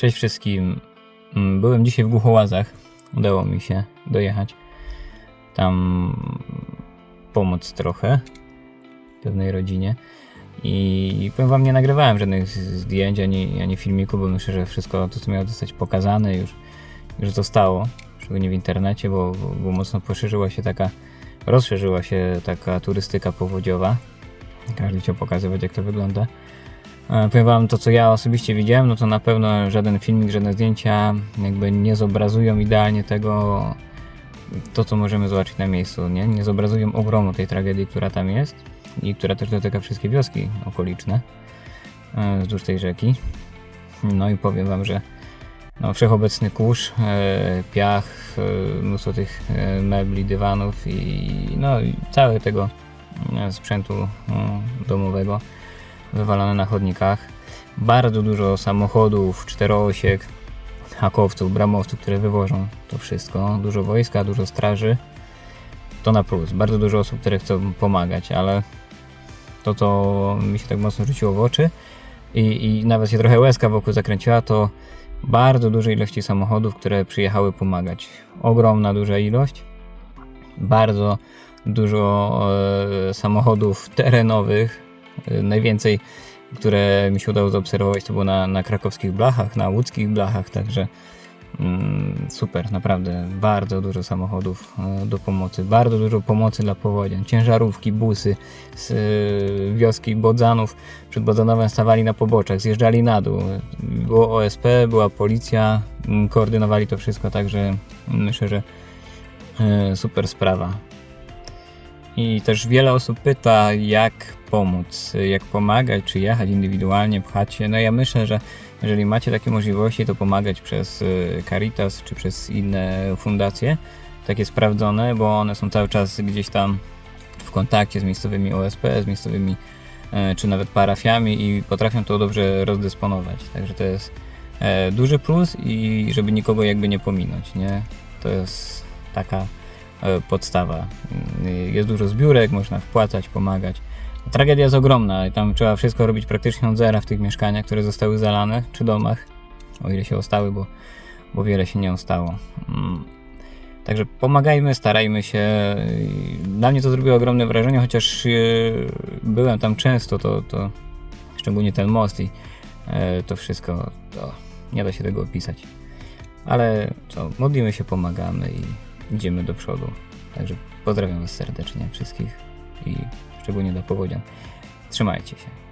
Cześć wszystkim. Mm, Byłem dzisiaj w Głuchołazach. Udało mi się dojechać. Tam pomóc trochę pewnej rodzinie. I powiem wam, nie nagrywałem żadnych zdjęć ani, ani filmiku, bo myślę, że wszystko to, co miało zostać pokazane, już, już zostało. Szczególnie w internecie, bo, bo mocno poszerzyła się taka, rozszerzyła się taka turystyka powodziowa. Każdy chciał pokazywać, jak to wygląda. E, Powiem wam, to co ja osobiście widziałem, no to na pewno żaden filmik, żadne zdjęcia jakby nie zobrazują idealnie tego, to co możemy zobaczyć na miejscu, nie? Nie zobrazują ogromu tej tragedii, która tam jest i która też dotyka wszystkie wioski okoliczne e, wzdłuż tej rzeki. No i powiem wam, że no, wszechobecny kurz, e, piach, mnóstwo tych mebli, dywanów i no i tego sprzętu domowego wywalone na chodnikach. Bardzo dużo samochodów, czteroosiek, hakowców, bramowców, które wywożą to wszystko. Dużo wojska, dużo straży. To na plus. Bardzo dużo osób, które chcą pomagać, ale to, co mi się tak mocno rzuciło w oczy i, i nawet się trochę łezka wokół zakręciła, to bardzo duże ilości samochodów, które przyjechały pomagać. Ogromna, duża ilość. Bardzo dużo e, samochodów terenowych. E, najwięcej, które mi się udało zaobserwować, to było na, na krakowskich blachach, na łódzkich blachach, także mm, super, naprawdę. Bardzo dużo samochodów e, do pomocy. Bardzo dużo pomocy dla powodzian. Ciężarówki, busy z e, wioski Bodzanów przed Bodzanowem stawali na poboczach, zjeżdżali na dół. Było OSP, była policja, mm, koordynowali to wszystko, także myślę, że super sprawa. I też wiele osób pyta, jak pomóc, jak pomagać, czy jechać indywidualnie, pchać się. No ja myślę, że jeżeli macie takie możliwości, to pomagać przez y, Caritas czy przez inne fundacje, takie sprawdzone, bo one są cały czas gdzieś tam w kontakcie z miejscowymi OSP, z miejscowymi e, czy nawet parafiami i potrafią to dobrze rozdysponować. Także to jest e, duży plus i żeby nikogo jakby nie pominąć, nie? To jest taka podstawa. Mm, Jest dużo zbiórek, można wpłacać, pomagać. Tragedia jest ogromna i tam trzeba wszystko robić praktycznie od zera w tych mieszkaniach, które zostały zalane, czy domach, o ile się ostały, bo, bo wiele się nie ostało. Mm. Także pomagajmy, starajmy się. Dla mnie to zrobiło ogromne wrażenie, chociaż e, byłem tam często, to, to szczególnie ten most i e, to wszystko, to nie da się tego opisać. Ale co, modlimy się, pomagamy i idziemy do przodu. Także pozdrawiam Was serdecznie wszystkich i szczególnie do powodzian. Trzymajcie się.